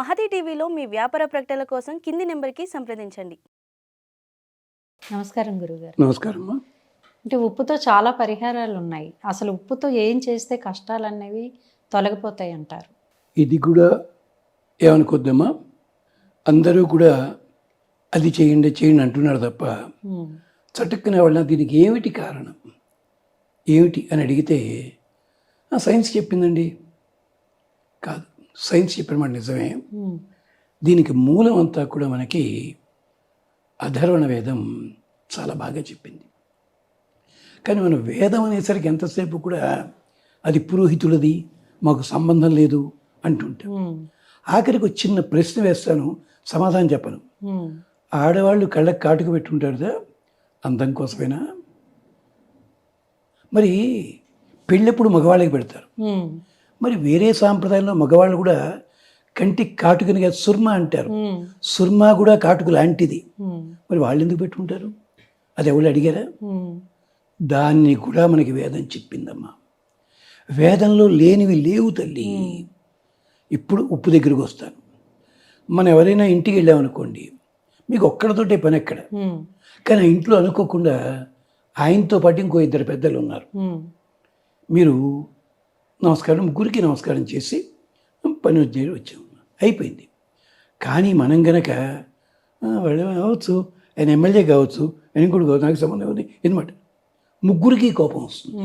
మహతి టీవీలో మీ వ్యాపార ప్రకటనల కోసం కింది నెంబర్కి సంప్రదించండి. నమస్కారం గురుగారు నమస్కారం అమ్మా అంటే ఉప్పుతో చాలా పరిహారాలు ఉన్నాయి. అసలు ఉప్పుతో ఏం చేస్తే కష్టాలు అనేవి తొలగిపోతాయి అంటారు. ఇది కూడా ఏమనుకోద్దమ్మా అందరూ కూడా అది చేయండి చేయండి అంటున్నారు తప్ప చటుక్కున వాళ్ళ దీనికి ఏమిటి కారణం? ఏమిటి అని అడిగితే "ఆ, సైన్స్ చెప్పిందండి. కాదు. సైన్స్ చెప్పిన మాట నిజమే. దీనికి మూలం అంతా కూడా మనకి అధర్వణ వేదం చాలా బాగా చెప్పింది. కానీ మనం వేదం అనేసరికి ఎంతసేపు కూడా అది పురోహితులది మాకు సంబంధం లేదు అంటుంటాం. ఆఖరికి ఒక చిన్న ప్రశ్న వేస్తాను సమాధానం చెప్పను. ఆడవాళ్ళు కళ్ళకి కాటుకు పెట్టుంటారుదా అందం కోసమేనా? మరి పెళ్ళెప్పుడు మగవాళ్ళకి పెడతారు. మరి వేరే సాంప్రదాయంలో మగవాళ్ళు కూడా కంటికి కాటుకని కాదు సుర్మా అంటారు. సుర్మా కూడా కాటుకు లాంటిది. మరి వాళ్ళు ఎందుకు పెట్టుకుంటారు? అది ఎవరు అడిగారా? దాన్ని కూడా మనకి వేదం చెప్పిందమ్మా. వేదంలో లేనివి లేవు తల్లి. ఇప్పుడు ఉప్పు దగ్గరికి వస్తాను. మనం ఎవరైనా ఇంటికి వెళ్ళామనుకోండి మీకు ఒక్కడితోటే పని ఎక్కడ? కానీ ఆ ఇంట్లో అనుకోకుండా ఆయనతో పాటు ఇంకో ఇద్దరు పెద్దలు ఉన్నారు. మీరు నమస్కారం ముగ్గురికి నమస్కారం చేసి పని వచ్చి. వచ్చాము అయిపోయింది. కానీ మనం గనక "ఆ, వాళ్ళు కావచ్చు ఆయన ఎమ్మెల్యే కావచ్చు ఆయన కూడా కావచ్చు నాకు సంబంధం ఉంది అనమాట ముగ్గురికి కోపం వస్తుంది.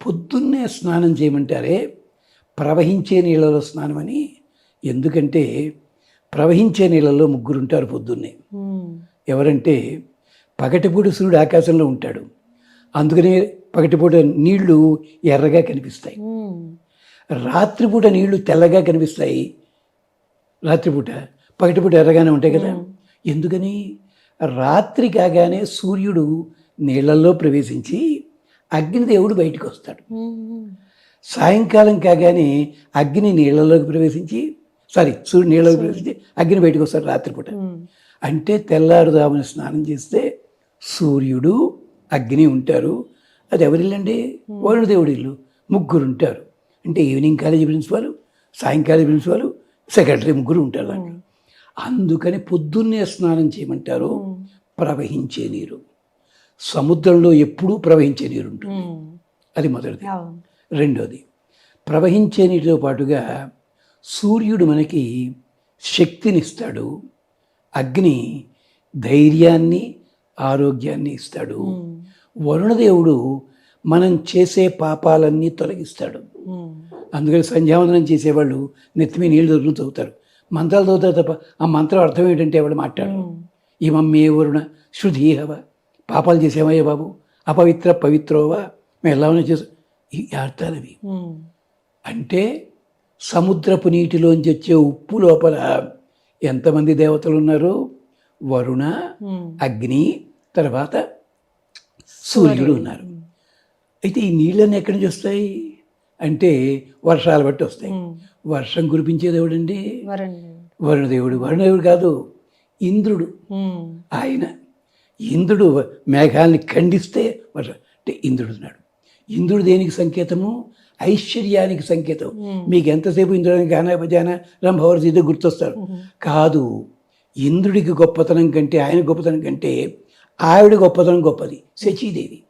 పొద్దున్నే స్నానం చేయమంటారే ప్రవహించే నీళ్ళలో స్నానం అని ఎందుకంటే ప్రవహించే నీళ్ళలో ముగ్గురు ఉంటారు పొద్దున్నే ఎవరంటే పగటిపూట సూర్యుడు ఆకాశంలో ఉంటాడు. అందుకనే పగటిపూట నీళ్ళు ఎర్రగా కనిపిస్తాయి. ఉమ్, రాత్రిపూట నీళ్ళు తెల్లగా కనిపిస్తాయి. రాత్రిపూట పగటిపూట ఎర్రగానే ఉంటాయి కదా. ఎందుకని? రాత్రి కాగానే సూర్యుడు నీళ్ళల్లో ప్రవేశించి అగ్నిదేవుడు బయటికి వస్తాడు. ఉమ్, సాయంకాలం కాగానే అగ్ని నీళ్ళలోకి ప్రవేశించి సారీ సూర్యుడు నీళ్ళలోకి ప్రవేశించి అగ్ని బయటకు వస్తాడు రాత్రిపూట. అంటే తెల్లారుదామని స్నానం చేస్తే సూర్యుడు అగ్ని ఉంటారు. అది ఎవరిల్లండి? వరుణదేవుడి ఇల్లు ముగ్గురు ఉంటారు అంటే ఈవినింగ్ కాలేజీ ప్రిన్సిపాల్ సాయంకాలం ప్రిన్సిపాల్ సెక్రటరీ ముగ్గురు ఉంటారు దాంట్లో. అందుకని పొద్దున్నే స్నానం చేయమంటారు ప్రవహించే నీరు. సముద్రంలో ఎప్పుడూ ప్రవహించే నీరు ఉంటుంది అది మొదటిది. రెండోది ప్రవహించే నీటితో పాటుగా సూర్యుడు మనకి శక్తినిస్తాడు. అగ్ని ధైర్యాన్ని ఆరోగ్యాన్ని ఇస్తాడు. వరుణదేవుడు మనం చేసే పాపాలన్నీ తొలగిస్తాడు. అందుకని సంధ్యావందనం చేసేవాళ్ళు నెత్తిమీ నీళ్ళు దొరుకుతూ చదువుతారు మంత్రాలు చదువుతారు తప్ప ఆ మంత్రం అర్థం ఏంటంటే ఎవడు మాట్లాడు ఈ మమ్మే వరుణ శృధీహవ. పాపాలు చేసేవయ్యా బాబు? అపవిత్ర పవిత్రోవా. మేము ఎలా ఉన్నా చేసు ఈ అర్థాలవి ఉమ్, అంటే సముద్రపు నీటిలోంచి వచ్చే ఉప్పు లోపల ఎంతమంది దేవతలు ఉన్నారు? వరుణ అగ్ని తర్వాత సూర్యుడు ఉన్నారు. అయితే ఈ నీళ్ళన్నీ ఎక్కడి నుంచి వస్తాయి? అంటే వర్షాలు బట్టి వస్తాయి. వర్షం కురిపించే దేవుడండి వరుణ్ వరుణదేవుడు. వరుణదేవుడు కాదు ఇంద్రుడు. ఆయన. ఇంద్రుడు మేఘాల్ని ఖండిస్తే వర్షం. అంటే ఇంద్రుడు ఉన్నాడు. ఇంద్రుడు దేనికి సంకేతము? ఐశ్వర్యానికి సంకేతం. మీకు ఎంతసేపు ఇంద్రుడిని గాన భజాన రంభవరసి ఇది గుర్తొస్తారు. కాదు ఇంద్రుడికి గొప్పతనం కంటే ఆయన గొప్పతనం కంటే ఆవిడ గొప్పతనం గొప్పది శచీదేవి.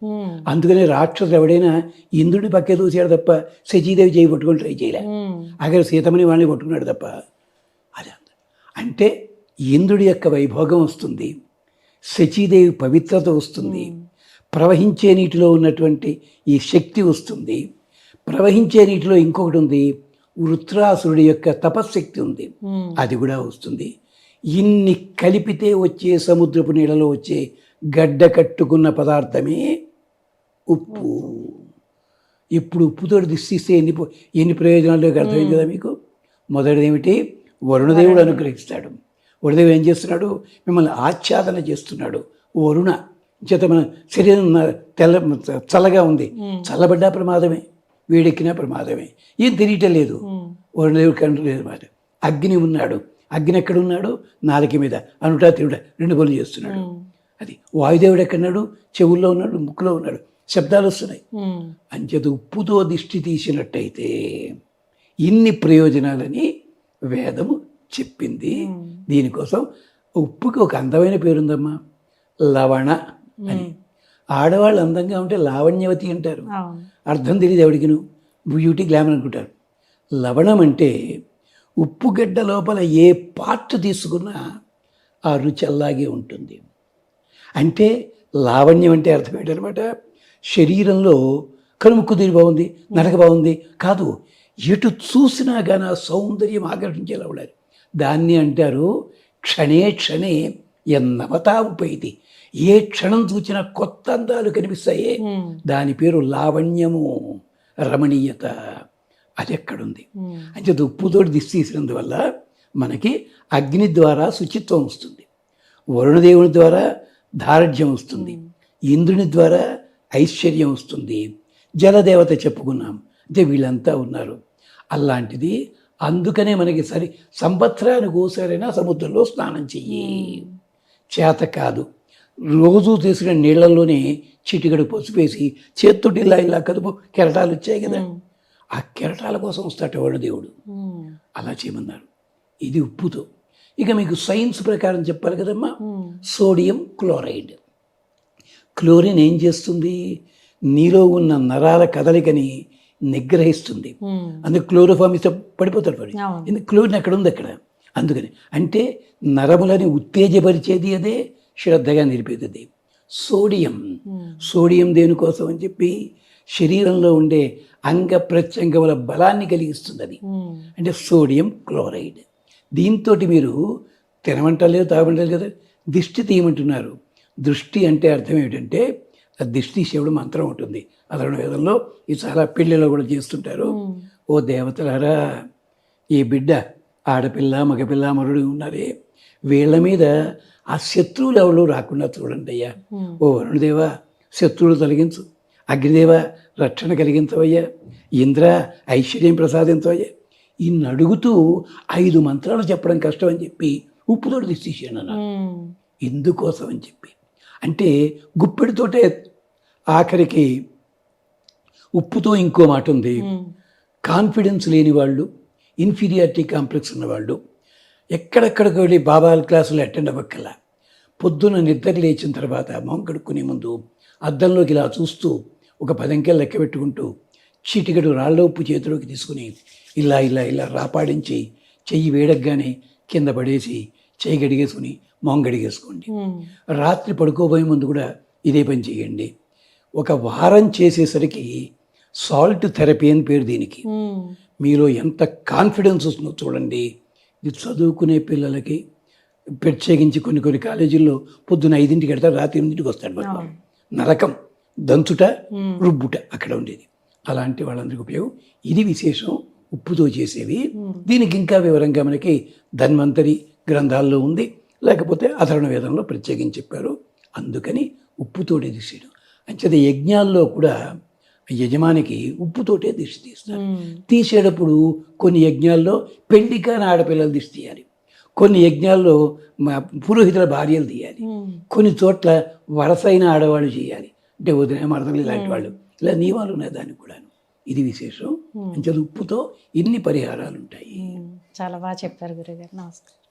అందుకనే రాక్షసుడు ఎవడైనా ఇంద్రుడి పక్కే చూసాడు తప్ప శచీదేవి చేయి పట్టుకొని ట్రై చేయలే. అక్కడ సీతమని వాళ్ళని పట్టుకున్నాడు తప్ప అది. అంటే ఇంద్రుడి యొక్క వైభోగం వస్తుంది శచీదేవి పవిత్రత వస్తుంది ప్రవహించే నీటిలో ఉన్నటువంటి ఈ శక్తి వస్తుంది ప్రవహించే నీటిలో ఇంకొకటి ఉంది వృత్రాసురుడి యొక్క తపశ్శక్తి ఉంది అది కూడా వస్తుంది. ఇన్ని కలిపితే వచ్చే సముద్రపు నీళ్ళలో వచ్చే గడ్డ కట్టుకున్న పదార్థమే ఉప్పు. ఇప్పుడు ఉప్పుతో దిశిస్తే ఎన్ని ఎన్ని ప్రయోజనాలు అర్థమైంది కదా మీకు? మొదటిది ఏమిటి వరుణదేవుడు. అనుగ్రహిస్తాడు. వరుణదేవుడు ఏం చేస్తున్నాడు? మిమ్మల్ని ఆచ్ఛాదన చేస్తున్నాడు. వరుణ చేత మన శరీరం తెల్ల చల్లగా ఉంది. చల్లబడ్డా ప్రమాదమే వేడెక్కినా ప్రమాదమే. ఏం తెలియటం లేదు. వరుణదేవుడు కంట్రోల్ లేదు మాట. అగ్ని ఉన్నాడు. అగ్ని ఎక్కడ ఉన్నాడు? నాలుక మీద. అనుటా తిరుడ రెండు పనులు చేస్తున్నాడు. అది వాయుదేవుడు ఎక్కడున్నాడు చెవుల్లో ఉన్నాడు ముక్కులో ఉన్నాడు. శబ్దాలు వస్తున్నాయి. అంచేత ఉప్పుతో దిష్టి తీసినట్టయితే ఇన్ని ప్రయోజనాలని వేదము చెప్పింది. దీనికోసం ఉప్పుకి ఒక అందమైన పేరుందమ్మా. లవణ అని. ఆడవాళ్ళు అందంగా ఉంటే లావణ్యవతి అంటారు. అర్థం తెలియదు ఎవడికిను. బ్యూటీ గ్లామర్ అనుకుంటారు. లవణం అంటే ఉప్పు గడ్డ లోపల ఏ పార్ట్ తీసుకున్నా ఆ రుచి అలాగే ఉంటుంది. అంటే లావణ్యం అంటే అర్థం ఏంటనమాట శరీరంలో కనుము కుదిరి బాగుంది నడక బాగుంది కాదు ఎటు చూసినా కానీ ఆ సౌందర్యం ఆకర్షించేలా ఉండాలి. దాన్ని అంటారు క్షణే క్షణే ఎన్నవతా ఉపైతి ఏ క్షణం చూసినా కొత్త అందాలు కనిపిస్తాయి. దాని పేరు లావణ్యము రమణీయత. అది ఎక్కడుంది. అంటే ఉప్పుతోటి దిష్టి తీసినందువల్ల మనకి అగ్ని ద్వారా శుచిత్వం వస్తుంది. వరుణదేవుని ద్వారా దారుఢ్యం వస్తుంది. ఇంద్రుని ద్వారా ఐశ్వర్యం వస్తుంది. జలదేవత చెప్పుకున్నాం. అంటే వీళ్ళంతా ఉన్నారు. అలాంటిది అందుకనే మనకి సరి సంవత్సరానికి ఓసారైనా సముద్రంలో స్నానం చెయ్యి. చేత కాదు. రోజు తీసిన నీళ్ళల్లోనే చిటికడు పసుపేసి చేత్తోటి ఇలా ఇలా కదుపు కెరటాలు వచ్చాయి కదా. ఆ కెరటాల కోసం వస్తాట వరుణదేవుడు ఉమ్. అలా చేయమన్నారు. ఇది ఉప్పుతో. ఇక మీకు సైన్స్ ప్రకారం చెప్పాలి కదమ్మా. Sodium chloride. క్లోరిన్ ఏం చేస్తుంది? నీలో ఉన్న నరాల కదలికని నిగ్రహిస్తుంది. అందుకు క్లోరోఫామ్ ఇస్తే పడిపోతాడు పడి ఎందుకు? క్లోరిన్ అక్కడ ఉంది అక్కడ? అందుకని. అంటే నరములని ఉత్తేజపరిచేది అదే శ్రద్ధగా నిలిపేది. సోడియం. సోడియం దేనికోసం అని చెప్పి శరీరంలో ఉండే అంగ ప్రత్యంగముల బలాన్ని కలిగిస్తుంది అది. అంటే సోడియం క్లోరైడ్. దీంతో మీరు తినమంటలేదు తాగమంటలేదు కదా? దిష్టి తీయమంటున్నారు. దృష్టి అంటే అర్థం ఏమిటంటే ఆ దిష్టి శివుడు మంత్రం ఉంటుంది. అదన వేదంలో ఇది చాలా పెళ్ళిలో కూడా చేస్తుంటారు. ఓ దేవతలారా ఈ బిడ్డ ఆడపిల్ల మగపిల్ల మరుడు ఉన్నారే. వీళ్ళ మీద ఆ శత్రువులు ఎవరు రాకుండా చూడండి అయ్యా. ఓ వరుణదేవా శత్రువులు తొలగించు. అగ్నిదేవ రక్షణ కలిగించవయ్యా. ఇంద్ర ఐశ్వర్యం ప్రసాదించవయ్యా. ఇన్ని అడుగుతూ ఐదు మంత్రాలు చెప్పడం కష్టం అని చెప్పి ఉప్పుతోటి తీసేసాను అన్న ఉమ్. ఇందుకోసం అని చెప్పి అంటే గుప్పెడితోటే ఆఖరికి ఉప్పుతో ఇంకో మాట ఉంది. కాన్ఫిడెన్స్ లేని వాళ్ళు ఇన్ఫీరియారిటీ కాంప్లెక్స్ ఉన్నవాళ్ళు ఎక్కడెక్కడికి వెళ్ళి బాబాల క్లాసులు అటెండ్ అవ్వక్కల పొద్దున్న నిద్ర లేచిన తర్వాత మొహం కడుక్కునే ముందు అద్దంలోకి ఇలా చూస్తూ ఒక పదంకెలు లెక్క పెట్టుకుంటూ చీటికడు రాళ్ళ ఉప్పు చేతిలోకి తీసుకుని ఇలా ఇలా ఇలా రాపాడించి చెయ్యి వేడగ్గానే కింద పడేసి చెయ్యి గడిగేసుకుని మొహం గడిగేసుకోండి. రాత్రి పడుకోబోయే ముందు కూడా ఇదే పని చేయండి ఒక వారం చేసేసరికి సాల్ట్ థెరపీ అని పేరు దీనికి. మీలో ఎంత కాన్ఫిడెన్స్ వస్తుందో చూడండి ఇది చదువుకునే పిల్లలకి ప్రత్యేకించి కొన్ని కొన్ని కాలేజీల్లో పొద్దున్న ఐదింటికి వెళ్తారు రాత్రి ఎనిమిదింటికి వస్తాడు. నరకం దంచుట. రుబ్బుట అక్కడ ఉండేది అలాంటి వాళ్ళందరికీ ఉపయోగం. ఇది విశేషం ఉప్పుతో చేసేవి. దీనికి ఇంకా వివరంగా మనకి ధన్వంతరి గ్రంథాల్లో ఉంది. లేకపోతే అధర్ణ వేదంలో ప్రత్యేకించి చెప్పారు. అందుకని ఉప్పుతోటే తీసేయడం అంచేత యజ్ఞాల్లో కూడా యజమానికి ఉప్పుతోటే దిష్టి తీస్తారు. తీసేటప్పుడు కొన్ని యజ్ఞాల్లో పెళ్ళి కాని ఆడపిల్లలు దిష్టి తీయాలి. కొన్ని యజ్ఞాల్లో పురోహితుల భార్యలు తీయాలి. కొన్ని చోట్ల వరసైన ఆడవాళ్ళు చేయాలి. అంటే వదిన మరదలు ఇలాంటి వాళ్ళు. ఇలా నియమాలు ఉన్నాయి దానికి కూడా ఇది విశేషం. అంచేత ఉప్పుతో ఇన్ని పరిహారాలు ఉంటాయి. చాలా బాగా చెప్పారు గురుగారు. నమస్కారం.